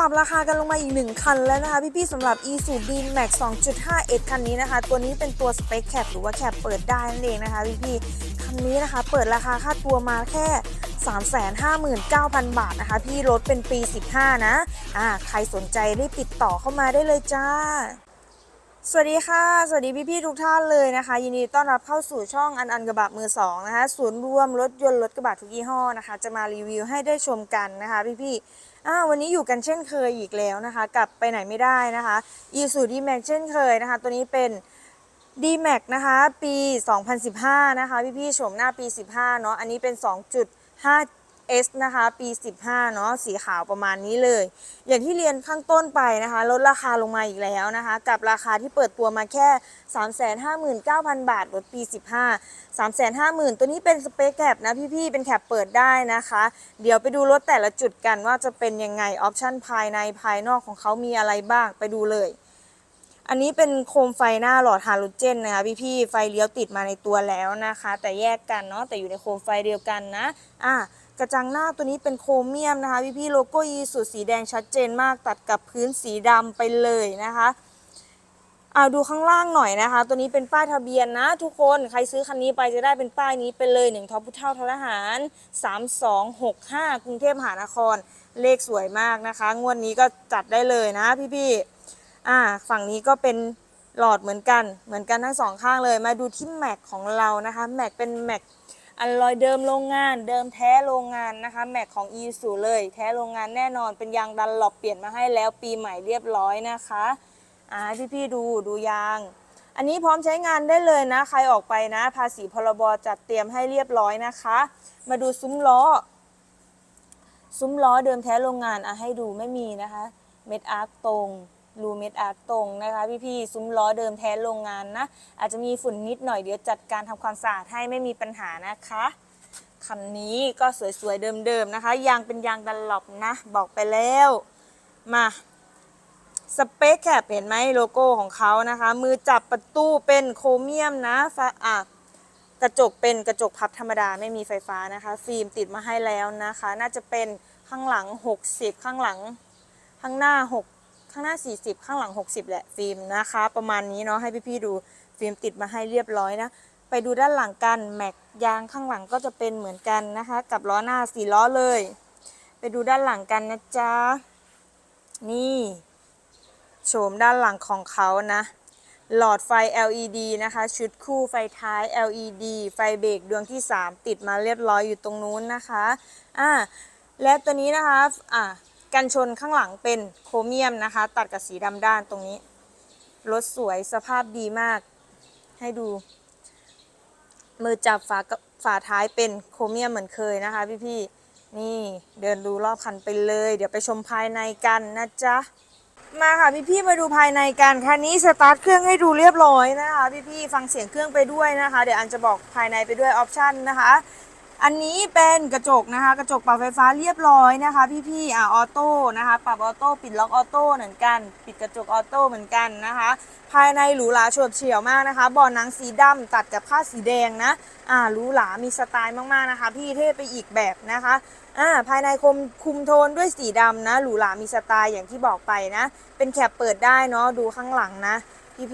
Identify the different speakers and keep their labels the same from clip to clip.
Speaker 1: ปรับราคากันลงมาอีกหนึ่งคันแล้วนะคะ พี่ๆสำหรับ e s u d Max 2.5คันนี้นะคะ ตัวนี้เป็นตัว Spec Cap หรือว่าแคปเปิดได้นั่นเองนะคะพี่ๆคันนี้นะคะ เปิดราคาค่าตัวมาแค่359,000 บาทนะคะ พี่รถเป็นปี 15 นะอ่าใครสนใจรีบติดต่อเข้ามาได้เลยจ้า สวัสดีค่ะ สวัสดีพี่ๆทุกท่านเลยนะคะ ยินดีต้อนรับเข้าสู่ช่องอันอันกระบะมือสองนะคะ ศูนย์รวมรถยนต์รถกระบะทุกยี่ห้อนะคะ จะมารีวิวให้ได้ชมกันนะคะ พี่ๆ อ่าวันนี้อยู่กันเช่นเคยอีกแล้วนะคะ กลับไปไหนไม่ได้นะคะอีสูดีแม็กเช่นเคยนะคะ ตัวนี้เป็น d m a x นะคะ ปี 2015 นะคะ พี่ๆชมหน้าปี 15 เนาะอันนี้เป็น 2.5 S นะคะ ปี 15 เนาะสีขาวประมาณนี้เลย อย่างที่เรียนข้างต้นไปนะคะ ลดราคาลงมาอีกแล้วนะคะ กับราคาที่เปิดตัวมาแค่ 359,000 บาทลดปี 15 350,000 ตัวนี้เป็นสเปคแคปนะพี่ๆ เป็นแคปเปิดได้นะคะ เดี๋ยวไปดูรถแต่ละจุดกันว่าจะเป็นยังไง ออปชั่นภายในภายนอกของเขามีอะไรบ้างไปดูเลยอันนี้เป็นโคมไฟหน้าหลอดฮาโลเจนนะคะพี่ๆไฟเลี้ยวติดมาในตัวแล้วนะคะ แต่แยกกันเนาะแต่อยู่ในโคมไฟเดียวกันนะอะ กระจังหน้าตัวนี้เป็นโครเมียมนะคะพี่ๆโลโก้ยีสุดสีแดงชัดเจนมากตัดกับพื้นสีดำไปเลยนะคะเอาดูข้างล่างหน่อยนะคะ ตัวนี้เป็นป้ายทะเบียนนะ ทุกคนใครซื้อคันนี้ไปจะได้เป็นป้ายนี้ไปเลยหนึ่งทอพุเท่าททหาร3265 กรุงเทพมหานคร เลขสวยมากนะคะ งวดนี้ก็จัดได้เลยนะพี่ๆอ่าฝั่งนี้ก็เป็นหลอดเหมือนกันเหมือนกันทั้งสองข้างเลย มาดูที่แม็กของเรานะคะแม็กเป็นแม็ก อันลอยเดิมโรงงานเดิมแท้โรงงานนะคะ แม็กของ e สูเลย แท้โรงงานแน่นอนเป็นยางดันหลบเปลี่ยนมาให้แล้วปีใหม่เรียบร้อยนะคะอ่าให้พี่ดูดูยาง อันนี้พร้อมใช้งานได้เลยนะ ใครออกไปนะ ภาษีพรบจัดเตรียมให้เรียบร้อยนะคะ มาดูซุ้มล้อ ซุ้มล้อเดิมแท้โรงงานอะให้ดูไม่มีนะคะ เม็ดอาร์คตรง รูเม็ดอาร์คตรงนะคะพี่ๆซุ้มล้อเดิมแท้โรงงานนะ อาจจะมีฝุ่นนิดหน่อยเดี๋ยวจัดการทำความสะอาดให้ไม่มีปัญหานะคะคันนี้ก็สวยๆเดิมๆนะคะ ยางเป็นยางดันหลบนะ บอกไปแล้วมาสเปคแคปเห็นไหมโลโก้ของเขานะคะ มือจับประตูเป็นโครเมียมนะฝาอะกระจกเป็นกระจกพับธรรมดาไม่มีไฟฟ้านะคะ ฟิล์มติดมาให้แล้วนะคะ น่าจะเป็นข้างหลัง 60 ข้างหลัง ข้างหน้า6 ข้างหน้า 40 ข้างหลัง 60 แหละฟิล์มนะคะ ประมาณนี้เนาะให้พี่ๆดูฟิล์มติดมาให้เรียบร้อยนะไปดูด้านหลังกันแม็กยางข้างหลังก็จะเป็นเหมือนกันนะคะ กับล้อหน้าสี่ล้อเลย ไปดูด้านหลังกันนะจ๊ะนี่โฉมด้านหลังของเขานะหลอดไฟ LED นะคะ ชุดคู่ไฟท้าย LED ไฟเบรกดวงที่ 3 ติดมาเรียบร้อยอยู่ตรงนู้นนะคะอ่าและตัวนี้นะคะอ่า กันชนข้างหลังเป็นโครเมียมนะคะ ตัดกับสีดำด้านตรงนี้ รถสวยสภาพดีมาก ให้ดู มือจับฝากฝาท้ายเป็นโครเมียมเหมือนเคยนะคะพี่ๆ นี่เดินดูรอบคันไปเลย เดี๋ยวไปชมภายในกันนะจ๊ะ มาค่ะพี่พี่ๆมาดูภายในกันคันนี้สตาร์ทเครื่องให้ดูเรียบร้อยนะคะพี่พี่ๆ ฟังเสียงเครื่องไปด้วยนะคะ เดี๋ยวอันจะบอกภายในไปด้วยออปชันนะคะ อันนี้เป็นกระจกนะคะ กระจกปรับไฟฟ้าเรียบร้อยนะคะ พี่ๆอ่าออโต้นะคะ ปรับออโต้ปิดล็อกออโต้เหมือนกัน ปิดกระจกออโต้เหมือนกันนะคะ ภายในหรูหราโฉบเฉี่ยวมากนะคะเบาะหนังสีดำตัดกับผ้าสีแดงนะอ่าหรูหรามีสไตล์มากๆนะคะ พี่เท่ไปอีกแบบนะคะอ่าภายในคมคุมโทนด้วยสีดำนะหรูหรามีสไตล์อย่างที่บอกไปนะ เป็นแคปเปิดได้เนาะดูข้างหลังนะ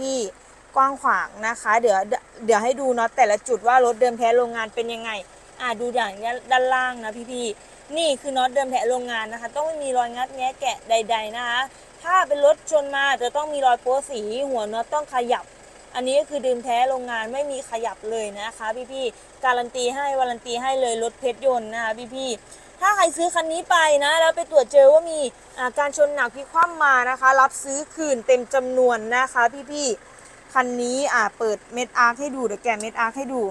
Speaker 1: พี่ๆกว้างขวางนะคะ เดี๋ยวเดี๋ยวให้ดูเนาะแต่ละจุดว่ารถเดิมแท้โรงงานเป็นยังไง อ่าดูอย่างเนี้ยด้านล่างนะพี่ๆนี่คือน็อตเดิมแท้โรงงานนะคะ ต้องไม่มีรอยงัดแงะแกะใด ๆนะคะ ถ้าเป็นรถชนมาจะต้องมีรอยโป๊สี หัวน็อตต้องขยับ อันนี้ก็คือดืมแท้โรงงานไม่มีขยับเลยนะคะ พี่ๆการันตีให้วารันตีให้เลยรถเพชรยนต์นะคะพี่ๆถ้าใครซื้อคันนี้ไปนะ แล้วไปตรวจเจอว่ามีาการชนหนักพิคว่ำมานะคะ รับซื้อคืนเต็มจำนวนนะคะ พี่ๆคันนี้อ่าเปิดเม็ดอาร์คให้ดูเดี๋ยวแกะเม็ดอาร์คให้ดู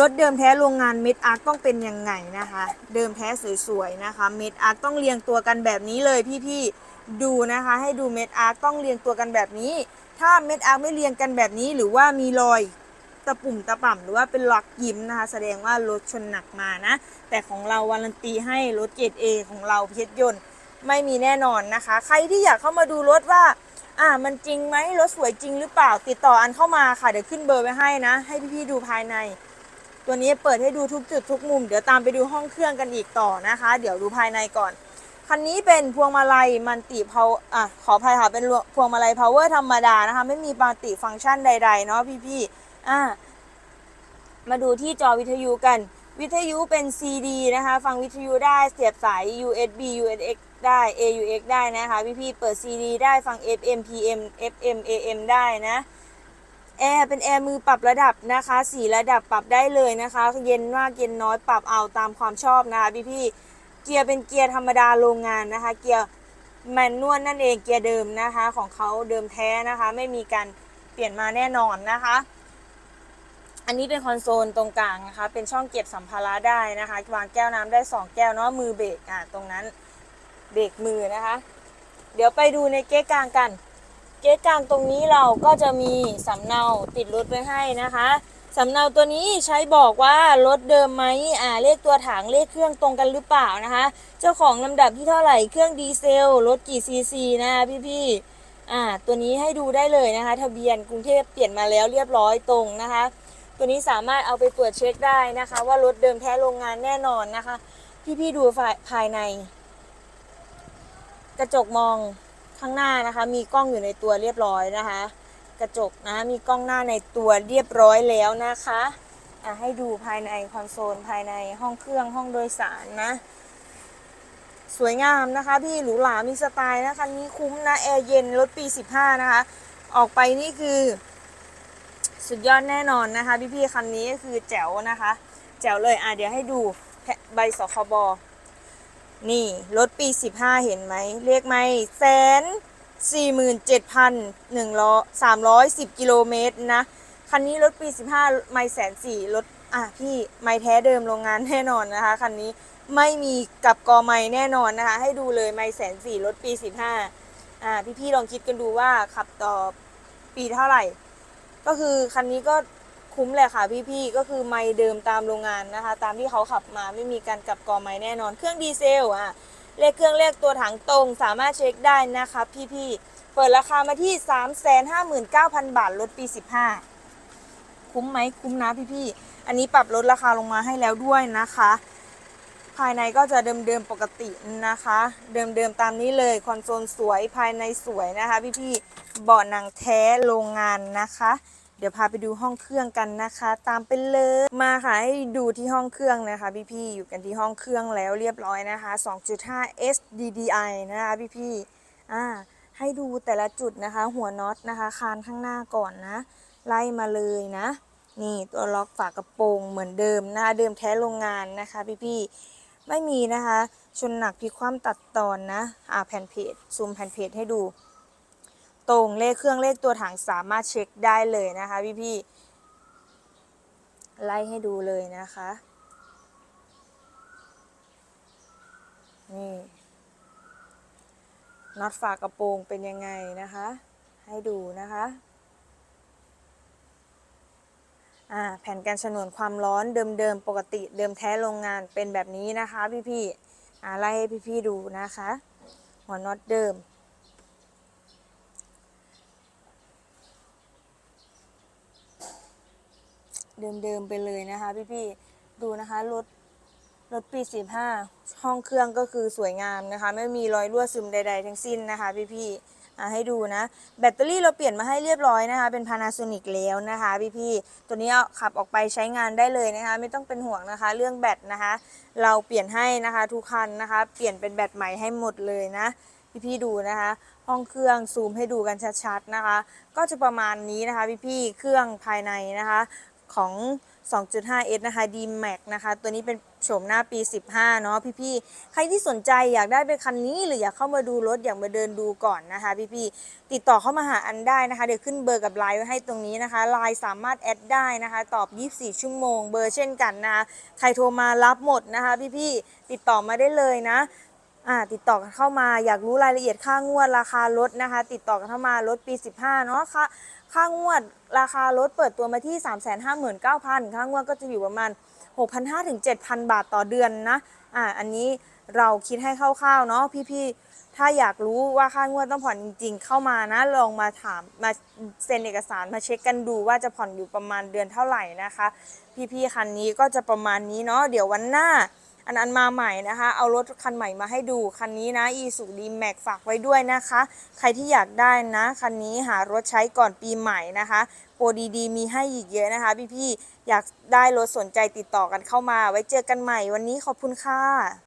Speaker 1: รถเดิมแท้โรงงานเม็ดอาร์ต้องเป็นยังไงนะคะ เดิมแท้สวยๆนะคะ เม็ดอาร์ต้องเรียงตัวกันแบบนี้เลยพี่ๆดูนะคะ ให้ดูเม็ดอาร์ต้องเรียงตัวกันแบบนี้ ถ้าเม็ดอาร์ไม่เรียงกันแบบนี้ หรือว่ามีรอยตะปุ่มตะป่ำหรือว่าเป็นล็อกยิ้มนะคะ แสดงว่ารถชนหนักมานะ แต่ของเราวารันตีให้รถเกรดเอของเราเพชรยนต์ไม่มีแน่นอนนะคะ ใครที่อยากเข้ามาดูรถว่าอ่ามันจริงไหมรถสวยจริงหรือเปล่าติดต่ออันเข้ามาค่ะเดี๋ยวขึ้นเบอร์ไว้ให้นะ ให้พี่ๆดูภายใน ตัวนี้เปิดให้ดูทุกจุดทุกมุม เดี๋ยวตามไปดูห้องเครื่องกันอีกต่อนะคะ เดี๋ยวดูภายในก่อน คันนี้เป็นพวงมาลัยมันติเพาอะขออภัยค่ะ เป็นพวงมาลัย power ธรรมดานะคะ ไม่มีมัลติฟังก์ชันใด ๆ เนาะพี่ๆอะมาดูที่จอวิทยุกัน วิทยุเป็น CD นะคะ ฟังวิทยุได้เสียบสาย USB UNX ได้ AUX ได้นะคะ พี่ๆเปิด CD ได้ฟัง FM PM FM AM ได้นะ แอร์เป็นแอร์มือปรับระดับนะคะสีระดับปรับได้เลยนะคะ เย็นมากเย็นน้อยปรับเอาตามความชอบนะคะพี่พี่ๆเกียร์เป็นเกียร์ธรรมดาโรงงานนะคะ เกียร์แมนนวลนั่นเองเกียร์เดิมนะคะ ของเขาเดิมแท้นะคะ ไม่มีการเปลี่ยนมาแน่นอนนะคะ อันนี้เป็นคอนโซลตรงกลางนะคะ เป็นช่องเก็บสัมภาระได้นะคะวางแก้วน้ำได้ 2 แก้วเนาะมือเบรกอะตรงนั้นเบรกมือนะคะ เดี๋ยวไปดูในเก๊กลางกัน เก๊กลางตรงนี้เราก็จะมีสำเนาติดรถไว้ให้นะคะสำเนาตัวนี้ใช้บอกว่ารถเดิมไหมอ่าเลขตัวถังเลขเครื่องตรงกันหรือเปล่านะคะ เจ้าของลำดับที่เท่าไหร่เครื่องดีเซลรถกี่ซีซีนะพี่ๆอ่าตัวนี้ให้ดูได้เลยนะคะ ทะเบียนกรุงเทพเปลี่ยนมาแล้วเรียบร้อยตรงนะคะ ตัวนี้สามารถเอาไปตรวจเช็คได้นะคะ ว่ารถเดิมแท้โรงงานแน่นอนนะคะ พี่ๆดูภายภายใน กระจกมอง ข้างหน้านะคะ มีกล้องอยู่ในตัวเรียบร้อยนะคะ กระจกนะมีกล้องหน้าในตัวเรียบร้อยแล้วนะคะอะให้ดูภายในคอนโซลภายในห้องเครื่องห้องโดยสารนะ สวยงามนะคะ พี่หรูหรามีสไตล์นะคันนี้คุ้มนะ แอร์เย็นรถปี 15 นะคะ ออกไปนี่คือสุดยอดแน่นอนนะคะ พี่ๆคันนี้ก็คือแจ๋วนะคะ แจ๋วเลยอะเดี๋ยวให้ดูแผ่ใบสคบ นี่รถปี 15 เห็นไหมเลขไม่แสนสี่หมื่นเจ็ดพันหนึ่งร้อยสามร้อยสิบกิโลเมตรนะ คันนี้รถปี 15 ไม่แสนสี่รถอะพี่ไม่แท้เดิมโรงงานแน่นอนนะคะ คันนี้ไม่มีกับกอไม่แน่นอนนะคะ ให้ดูเลยไม่แสนสี่รถปี 15อ่าพี่ๆลองคิดกันดูว่าขับต่อปีเท่าไหร่ ก็คือคันนี้ก็ คุ้มเลยค่ะพี่ๆก็คือไม่เดิมตามโรงงานนะคะ ตามที่เขาขับมาไม่มีการกลับกอไม่แน่นอน เครื่องดีเซลอะเลขเครื่องเลขตัวถังตรง สามารถเช็คได้นะคะพี่ๆเปิดราคามาที่ 359,000 บาทรถปี 15 คุ้มไหมคุ้มนะพี่ๆอันนี้ปรับลดราคาลงมาให้แล้วด้วยนะคะ ภายในก็จะเดิมๆปกตินะคะ เดิมๆตามนี้เลยคอนโซลสวยภายในสวยนะคะ พี่ๆเบาะหนังแท้โรงงานนะคะ เดี๋ยวพาไปดูห้องเครื่องกันนะคะ ตามไปเลยมาค่ะให้ดูที่ห้องเครื่องนะคะพี่ๆอยู่กันที่ห้องเครื่องแล้วเรียบร้อยนะคะ 2.5 SDDI นะคะพี่ๆอ่าให้ดูแต่ละจุดนะคะ หัวน็อตนะคะคานข้างหน้าก่อนนะ ไล่มาเลยนะ นี่ตัวล็อกฝากระโปรงเหมือนเดิมนะคะเดิมแท้โรงงานนะคะพี่ๆไม่มีนะคะ ชนหนักพลิคว่ำตัดตอนนะอ่าแผ่นเพจซูมแผ่นเพจให้ดู ตรงเลขเครื่องเลขตัวถังสามารถเช็คได้เลยนะคะพี่ๆไล่ให้ดูเลยนะคะนี่น็อตฝากระโปรงเป็นยังไงนะคะ ให้ดูนะคะแผ่นกันฉนวนความร้อนเดิมๆปกติเดิมแท้โรงงานเป็นแบบนี้นะคะพี่ๆอ่ไล่ให้พี่ๆดูนะคะ หัวน็อตเดิม เดิมๆไปเลยนะคะพี่ๆดูนะคะรถรถปี15ห้องเครื่องก็คือสวยงามนะคะ ไม่มีรอยรั่วซึมใด ๆ ทั้งสิ้นนะคะ พี่ๆอ่ให้ดูนะ แบตเตอรี่เราเปลี่ยนมาให้เรียบร้อยนะคะ เป็น Panasonic แล้วนะคะ พี่ๆตัวนี้ขับออกไปใช้งานได้เลยนะคะ ไม่ต้องเป็นห่วงนะคะ เรื่องแบตนะคะ เราเปลี่ยนให้นะคะ ทุกคันนะคะ เปลี่ยนเป็นแบตใหม่ให้หมดเลยนะ พี่ๆดูนะคะ ห้องเครื่องซูมให้ดูกันชัดๆนะคะ ก็จะประมาณนี้นะคะ พี่ๆเครื่องภายในนะคะ ของ 2.5S นะคะ D-Max นะคะ ตัวนี้เป็นโฉมหน้าปี 15 เนาะพี่ๆ ใครที่สนใจอยากได้เป็นคันนี้หรืออยากเข้ามาดูรถอยากมาเดินดูก่อนนะคะพี่ๆ ติดต่อเข้ามาหาอันได้นะคะ เดี๋ยวขึ้นเบอร์กับไลน์ไว้ให้ตรงนี้นะคะไลน์สามารถแอดได้นะคะ ตอบ 24 ชั่วโมง เบอร์เช่นกันนะคะ ใครโทรมารับหมดนะคะพี่ๆ ติดต่อมาได้เลยนะ อ่าติดต่อกันเข้ามาอยากรู้รายละเอียดค่างวดราคารถนะคะ ติดต่อกันเข้ามารถปี 15 เนาะค่ะค่างวดราคารถเปิดตัวมาที่ 359,000 ค่างวดก็จะอยู่ประมาณ 6,500ถึง7,000 บาทต่อเดือนนะอ่าอันนี้เราคิดให้คร่าวๆเนาะพี่ๆ ถ้าอยากรู้ว่าค่างวดต้องผ่อนจริง ๆ เข้ามานะลองมาถามมาเซ็นเอกสารมาเช็คกันดูว่าจะผ่อนอยู่ประมาณเดือนเท่าไหร่นะคะ พี่ๆคันนี้ก็จะประมาณนี้เนาะเดี๋ยววันหน้า อันนั้นมาใหม่นะคะ เอารถคันใหม่มาให้ดูคันนี้นะอีสุดีแม็กฝากไว้ด้วยนะคะ ใครที่อยากได้นะคันนี้หารถใช้ก่อนปีใหม่นะคะโปรดีๆมีให้อีกเยอะนะคะพี่ๆอยากได้รถสนใจติดต่อกันเข้ามา ไว้เจอกันใหม่วันนี้ขอบคุณค่ะ